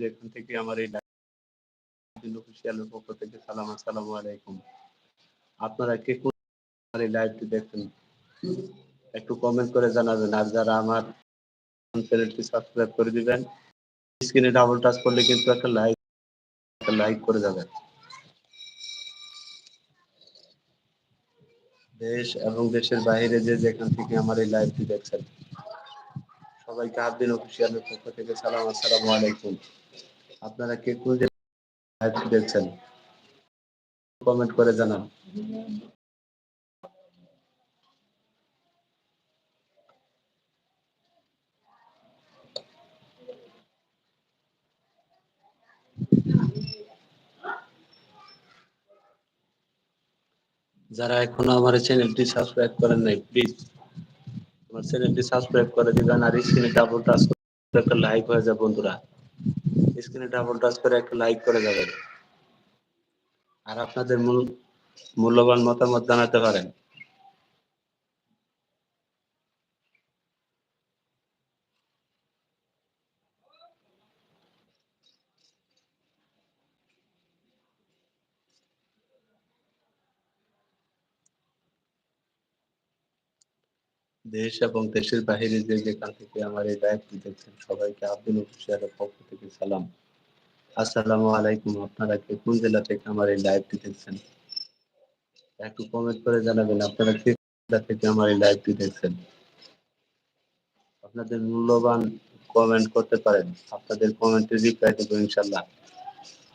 যে থেকে আমার এই পক্ষ থেকে সালাম আলাইকুম। আপনারা কে কোন এই লাইভটি একটু কমেন্ট করে জানাবেন। আর যারা আমার চ্যানেলটি সাবস্ক্রাইব করে দিবেন স্ক্রিনে ডাবল টাচ করলে কিন্তু একটা লাইক একটা লাইক করে যাবেন। দেশ এবং দেশের বাইরে যে যেখান থেকে আমার এই লাইভটি দেখছেন। সবাইকে আদিন অফিসিয়ালের পক্ষ থেকে সালাম, আসসালামু আলাইকুম। আপনারা কে কোন দেখছেন কমেন্ট করে জানান। যারা এখনও আমার চ্যানেলটি সাবস্ক্রাইব করেন নাই প্লিজ চ্যানেলটি সাবস্ক্রাইব করে দিবেন আর স্ক্রিনে ডাবল টাচ করে একটা লাইক হয়ে যাবে বন্ধুরা। স্ক্রিনে ডাবল টাচ করে একটা লাইক করে যাবেন। আর আপনাদের মূল মূল্যবান মতামত জানাতে পারেন। দেশ এবং দেশের বাহিরে যে যেখান থেকে আমার এই লাইভটি দেখছেন সবাইকে আব্দুল হুশিয়ারের পক্ষ থেকে সালাম। আসসালামু আলাইকুম, আপনারা কে কোন জেলা থেকে আমার এই লাইভটি দেখছেন একটু কমেন্ট করে জানাবেন, আপনারা কে জেলা থেকে আমার এই লাইভটি দেখছেন আপনাদের মূল্যবান কমেন্ট করতে পারেন, আপনাদের কমেন্টের রিপ্লাই দেবো ইনশাল্লাহ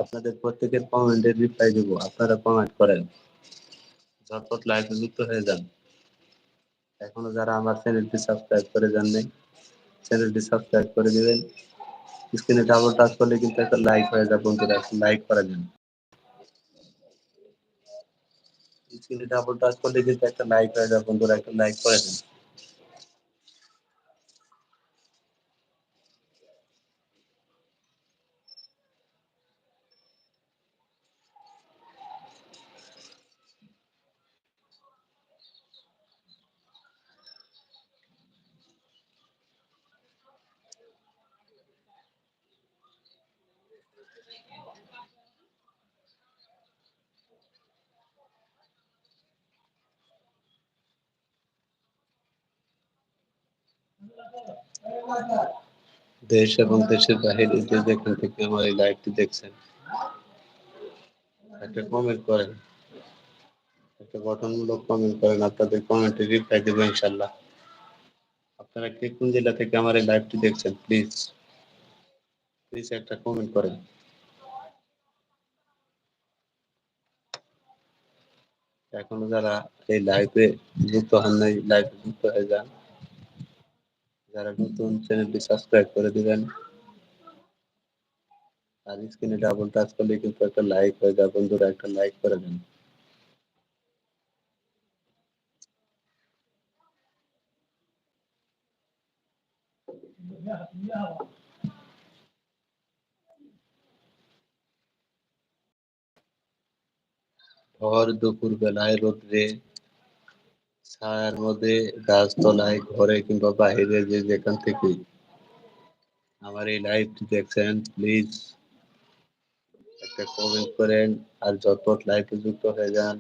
আপনাদের প্রত্যেকের কমেন্টের রিপ্লাই দেবো, আপনারা কমেন্ট করেন। ঝটপট লাইভে যুক্ত হয়ে যান। এখনও যারা আমার চ্যানেলটি সাবস্ক্রাইব করে যান নাই, চ্যানেলটি সাবস্ক্রাইব করে দিবেন। স্ক্রিনে ডাবল টাচ করলে কিন্তু একটা লাইক হয়ে যাবে বন্ধুরা। লাইক করে যান স্ক্রিনে ডাবল টাচ করলে কিন্তু একটা লাইক হয়ে যাবে বন্ধুরা। একটা লাইক করে দেন। দেশ এবং দেশের বাহিরে যে যেখান থেকে আমার এই লাইভটি দেখছেন, একটা কমেন্ট করেন। একটা গঠনমূলক কমেন্ট করেন আপনাদের কমেন্টে রিপ্লাই দেবো ইনশাল্লাহ আপনারা কে কোন জেলা থেকে আমার এই লাইভটি দেখছেন প্লিজ প্লিজ একটা কমেন্ট করেন। এখনও যারা এই লাইভে যুক্ত হন নাই লাইভে যুক্ত হয়ে যান। যারা নতুন চ্যানেলটি সাবস্ক্রাইব করে দিবেন আর স্ক্রিনে ডাবল টাচ করলে কিন্তু একটা লাইক হয়ে যায়। বন্ধুরা, একটা লাইক করে দেন। ভর দুপুর বেলায় রোদ্রে ছায়ার মধ্যে গাছতলায়, ঘরে কিংবা বাইরে যে যেখান থেকে আমার এই লাইভটি দেখছেন প্লিজ একটা কমেন্ট করেন আর ঝটপট লাইভে যুক্ত হয়ে যান।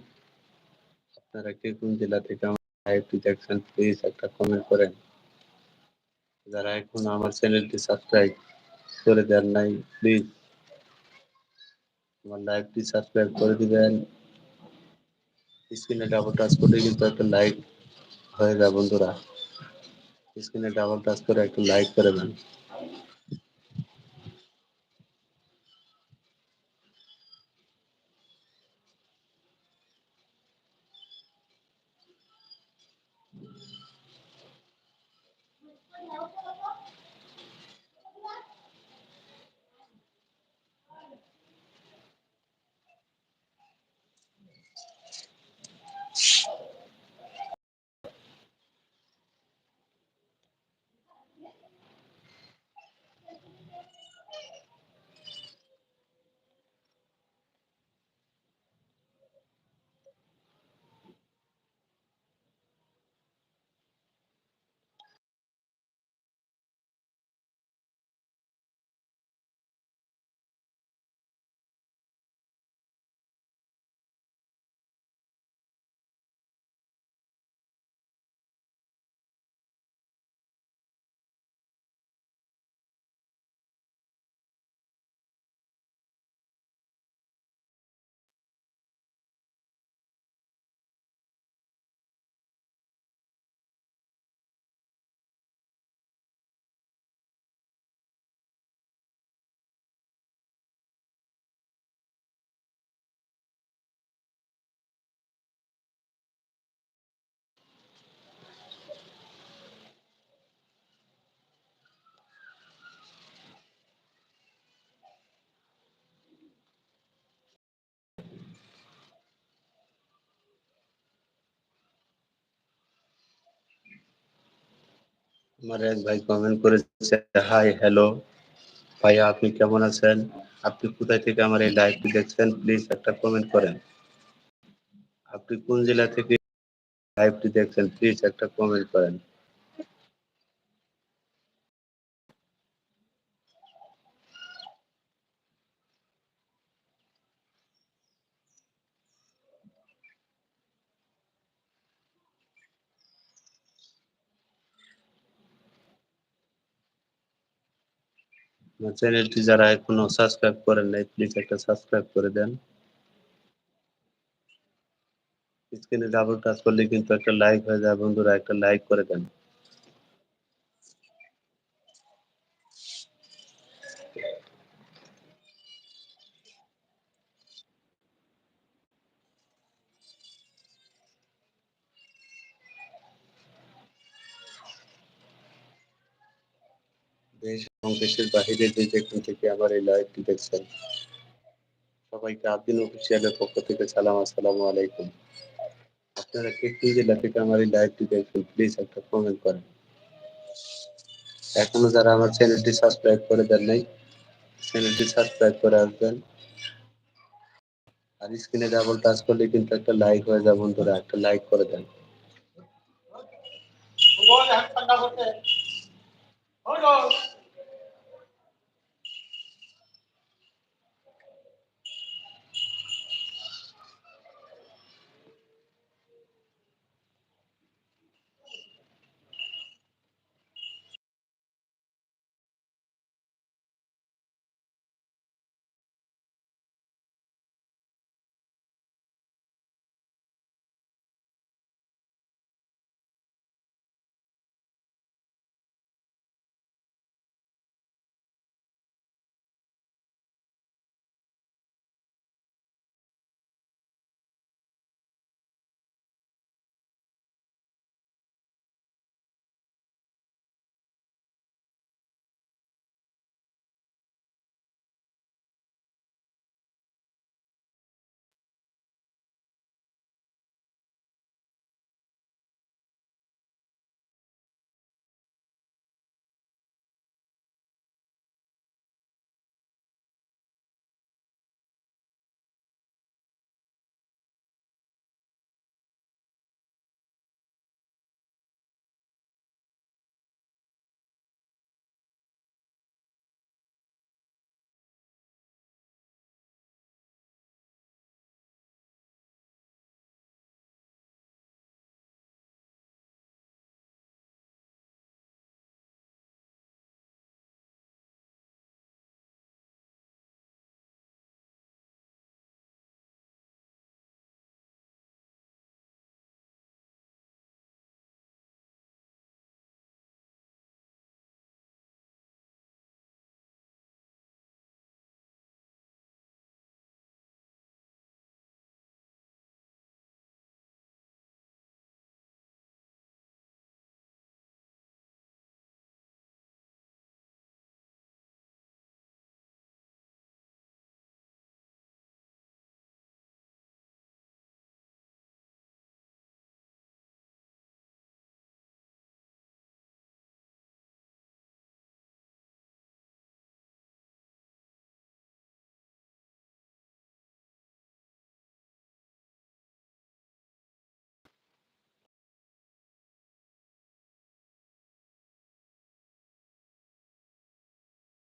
আপনারা কে কোন জেলা থেকে আমার লাইভটি দেখছেন প্লিজ একটা কমেন্ট করেন। যারা এখন আমার চ্যানেলটি সাবস্ক্রাইব করে দেন নাই প্লিজ আমার লাইভটি সাবস্ক্রাইব করে দিবেন। স্ক্রিনে ডাবল টাচ করে কিন্তু একটা লাইক হয়ে যায়, বন্ধুরা। স্ক্রিনে ডাবল টাচ করে একটু লাইক করে দেন। আমার এক ভাই কমেন্ট করেছে হাই হ্যালো ভাই আপনি কেমন আছেন? আপনি কোথায় থেকে আমার এই লাইভটি দেখছেন? প্লিজ একটা কমেন্ট করেন। আপনি কোন জেলা থেকে লাইভটি দেখছেন? প্লিজ একটা কমেন্ট করেন। চ্যানেলটি যারা এখনও সাবস্ক্রাইব করেন নাই প্লিজ একটা সাবস্ক্রাইব করে দেন। স্ক্রিনে ডাবল টাচ করলে কিন্তু একটা লাইক হয়ে যায়। বন্ধুরা, একটা লাইক করে দেন। দেশের বাহিরে যে যেখান থেকে আমার এই লাইভটি দেখছেন, সবাইকে আদিন অফিসিয়ালের পক্ষ থেকে সালাম, আসসালামু আলাইকুম। আপনারা কে কোন জেলা থেকে আমার এই লাইভটি দেখছেন প্লিজ একটা কমেন্ট করেন। এখনও যারা আমার চ্যানেলটি সাবস্ক্রাইব করে দেন নাই চ্যানেলটি সাবস্ক্রাইব করে আসবেন। আর স্ক্রিনে ডাবল টাচ করলে কিন্তু একটা লাইক হয়ে যায়, বন্ধুরা, একটা লাইক করে দেন।